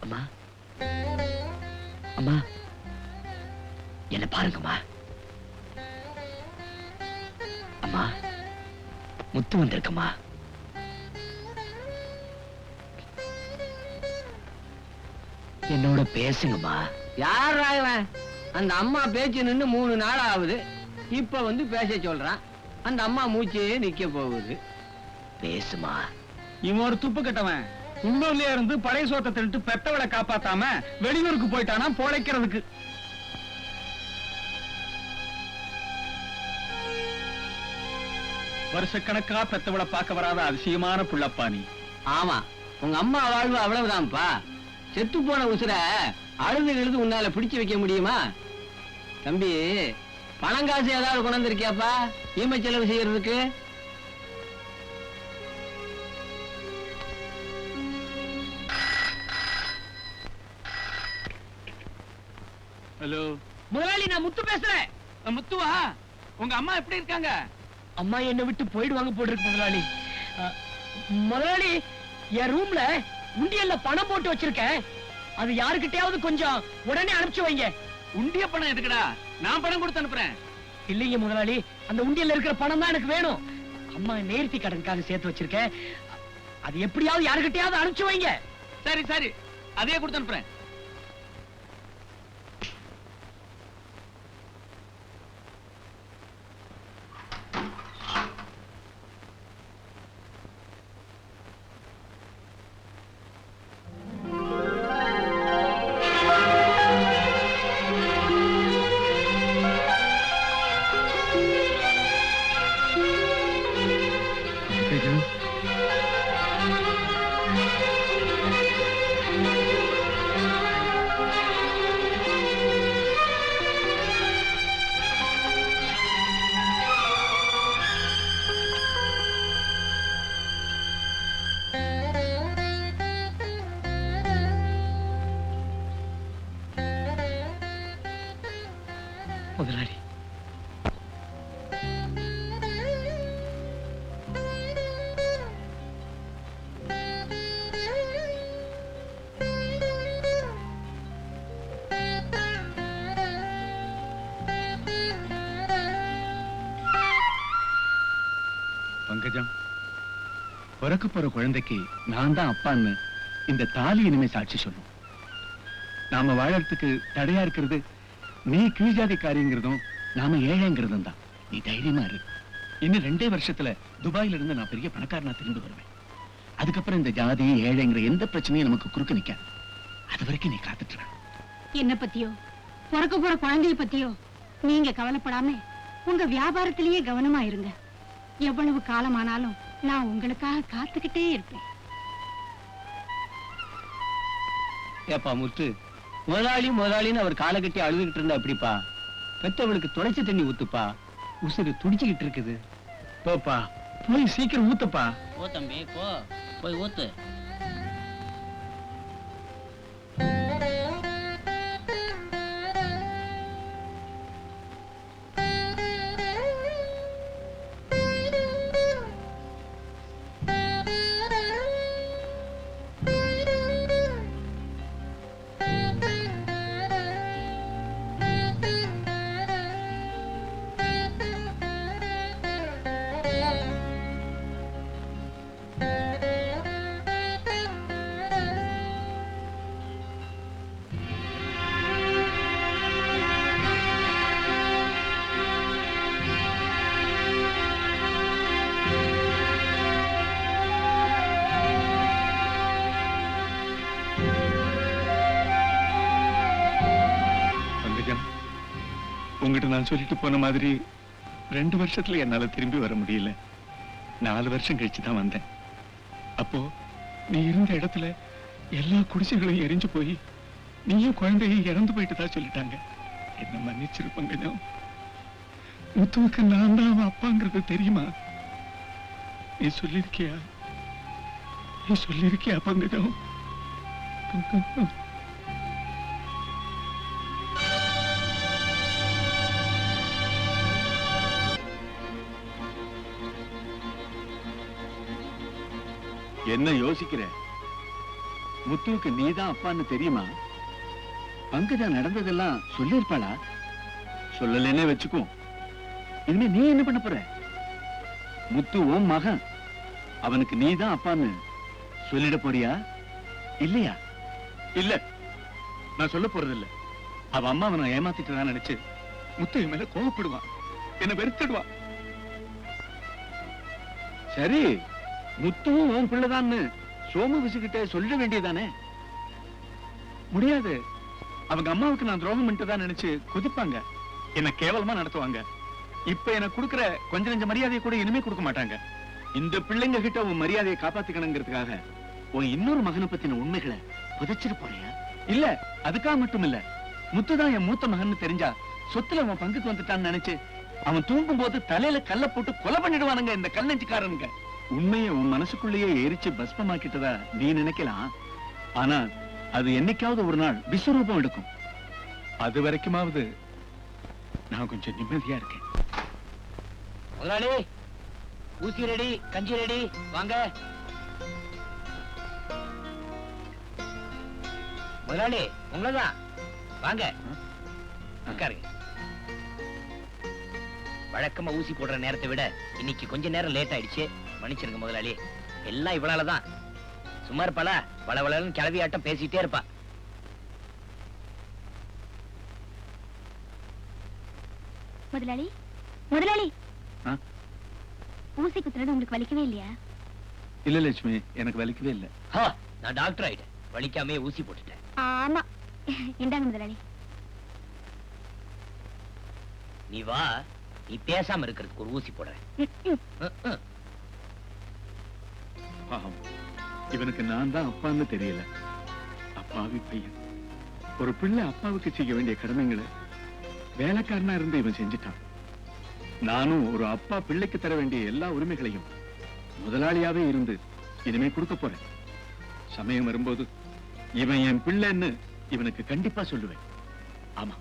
அம்மா. அம்மா. என்ன பாருங்கம்மா. அம்மா முத்து வந்திருக்கம்மா. என்னோட பேசுங்கம்மா. யார் இவன் அந்த அம்மா பேச்சு நின்னு மூணு நாள் ஆகுது இப்ப வந்து பேச சொல்றான் அந்த அம்மா மூச்சே நிக்க போகுது. பேசுமா. இவன் ஒரு துப்பு கட்டவன். உள்ளூர்லயே இருந்து பழைய சோத்தை தின்னுட்டு பெத்தவளை காப்பாத்தாம வெளியூருக்கு போயிட்டானா பொழைக்கிறதுக்கு. வருஷக்கணக்கா பெத்தவளை பார்க்க வராத அதிசயமான புள்ளப்பா நீ. ஆமா உங்க அம்மா வாழ்வு அவ்வளவுதான்ப்பா. செத்து போன உசுர அழுது எழுது உன்னால பிடிச்சு வைக்க முடியுமா? தம்பி பணம் காசு ஏதாவது கொண்டு வந்திருக்கியாப்பா? ஈமை செலவு செய்யறதுக்கு? ஹலோ முதலாளி நான் முத்து பேசுறேன். முத்துவா உங்க அம்மா எப்படி இருக்காங்க? அம்மா என்னை விட்டு போயிடுவாங்க போட்டிருக்கு முதலாளி. முதலாளி என் ரூம்ல உண்டியல்ல பணம் போட்டு வச்சிருக்கேன். அது யாருக்கிட்டயாவது கொஞ்சம் உடனே அனுப்பிச்சு வைங்க. உண்டிய பணம் எதுக்குடா? நான் பணம் கொடுத்து அனுப்புறேன். இல்லைங்க முதலாளி. அந்த உண்டியல்ல இருக்கிற பணம் தான் எனக்கு வேணும். அம்மா நேர்த்தி கடனுக்காக சேர்த்து வச்சிருக்கேன். அது எப்படியாவது யாருக்கிட்டயாவது அனுப்பிச்சு வைங்க. சரி சரி. அதையே கொடுத்து அனுப்புறேன். முதலாளி பங்கஜம் பிறக்க போற குழந்தைக்கு நான் தான் அப்பான்னு இந்த தாலி இனிமே சாட்சி சொல்லும் நாம வாழறதுக்கு தடையா இருக்கிறது நீ கீழ்ஜாதிக்காரிங்கிறதும் நாம ஏழைங்கிறதும் தான். நீ தைரியமா இரு. இன்னும் ரெண்டே வருஷத்துல துபாயில இருந்து நான் பெரிய பணக்காரனா திரும்பி வருவேன். அதுக்கப்புறம் இந்த ஜாதி ஏழைங்கிற எந்த பிரச்சனையும் நமக்கு குறுக்க நிக்காது. அது வரைக்கும் நீ காத்துட்டு. என்ன பத்தியோ? பிறக்க போற குழந்தைய பத்தியோ? நீங்க கவலைப்படாம உங்க வியாபாரத்திலேயே கவனமா இருங்க. எவ்வளவு காலமானாலும் நான் உங்களுக்காக காத்துக்கிட்டே இருப்பேன். ஏப்பா முத்து முதலாளி முதலாளின்னு அவர் காலை கட்டி அழுதுகிட்டு இருந்தா அப்படிப்பா பெத்தவளுக்கு துடைச்ச தண்ணி ஊத்துப்பா. உசுறு துடிச்சுக்கிட்டு இருக்குது. போப்பா போய் சீக்கிரம் ஊத்துப்பா. போ தம்பி போ. போய் ஊத்து. உங்ககிட்ட நான் சொல்லிட்டு போன மாதிரி ரெண்டு வருஷத்துல என்னால திரும்பி வர முடியல. நாலு வருஷம் கழிச்சு தான் வந்தேன். அப்போ நீ இருந்த இடத்துல எல்லா குடிசைகளும் எரிஞ்சு போய் நீயும் குழந்தையும் இறந்து போயிட்டு சொல்லிட்டாங்க. என்ன மன்னிச்சிருப்பங்க முத்துவுக்கு நான் தான் அவன் அப்பாங்கிறது தெரியுமா? நீ சொல்லிருக்கியா? நீ சொல்லிருக்கியா பங்கஜம் என்ன யோசிக்கிற? முத்துவுக்கு நீதான் அப்பான்னு தெரியுமா? பங்கஜா நடந்ததெல்லாம் சொல்லியிருப்பாளா? சொல்லலைன்னே வச்சுக்கோ. இனிமே நீ என்ன பண்ண போற? முத்து உன் மகன் அவனுக்கு நீதான் அப்பான்னு சொல்லிட போறியா? இல்லையா? இல்ல. நான் சொல்ல போறது இல்ல அவ அம்மா அவனை ஏமாத்திட்டு நினைச்சு முத்து மேல கோவப்படுவான். என்ன வெறுத்துடுவான். சரி. முத்துவும் உன் பிள்ளைதான்னு சோமு விசுகிட்ட சொல்ல வேண்டியதானே முடியாது. அவங்க அம்மாவுக்கு நான் துரோகம் பண்ணிட்டு நினைச்சு குதிப்பாங்க. என்ன கேவலமா நடத்துவாங்க. இப்ப எனக்கு கொடுக்கிற கொஞ்ச நெஞ்ச மரியாதையை கூட இனிமே கொடுக்க மாட்டாங்க. இந்த பிள்ளைங்க கிட்ட உன் மரியாதையை காப்பாத்திக்கணுங்கிறதுக்காக உன் இன்னொரு மகனை பத்தின உண்மைகளை புதைச்சிட்டு போறியா? இல்ல அதுக்காக மட்டும் இல்ல முத்துதான் என் மூத்த மகன் தெரிஞ்சா சொத்துல அவன் பங்குக்கு வந்துட்டான்னு நினைச்சு அவன் தூங்கும் போது தலையில கல்ல போட்டு கொலை பண்ணிடுவானுங்க இந்த கல்லஞ்சிக்காரனுங்க உண்மையை உன் மனசுக்குள்ளேயே எரிச்சு பஸ்பமாக்கிட்டதா நீ நினைக்கலாம். ஆனா அது என்னைக்காவது ஒரு நாள் விஸ்வரூபம் எடுக்கும். அது வரைக்குமாவது நான் கொஞ்சம் நிம்மதியா இருக்கேன். முதலாளி ஊசி ரெடி கஞ்சி ரெடி வாங்க. முதலாளி உங்களதான். வாங்க. உட்காருங்க. வழக்கமா ஊசி போடுற நேரத்தை விட இன்னைக்கு கொஞ்ச நேரம் லேட் ஆயிடுச்சு. மன்னிச்சிருங்க முதலாளி. எல்லாம் இவளாலதான். சும்மா இருப்பாளா வள வளன்னு கிளவி ஆட்டம் பேசிட்டே இருப்பா. முதலாளி முதலாளி. ஆ? ஊசி குத்துறது உங்களுக்கு வலிக்கவே இல்லையா? இல்ல லட்சுமி எனக்கு வலிக்கவே இல்ல. நான் டாக்டர் ஆயிட்டேன். வலிக்காமே ஊசி போட்டுட்டேன். ஆமா. இந்தாங்க முதலாளி. நீ வா நீ பேசாம இருக்கிறதுக்கு ஒரு ஊசி போடுறேன். பாவம் இவனுக்கு நான் தான் அப்பான்னு தெரியல. அப்பாவி பையன். ஒரு பிள்ளை அப்பாவுக்கு செய்ய வேண்டிய கடமைங்களை வேலைக்காரனா இருந்து இவன் செஞ்சுட்டான். நானும் ஒரு அப்பா பிள்ளைக்கு தர வேண்டிய எல்லா உரிமைகளையும் முதலாளியாவே இருந்து இனிமே கொடுக்க போறேன். சமயம் வரும்போது இவன் என் பிள்ளைன்னு இவனுக்கு கண்டிப்பா சொல்லுவேன். ஆமா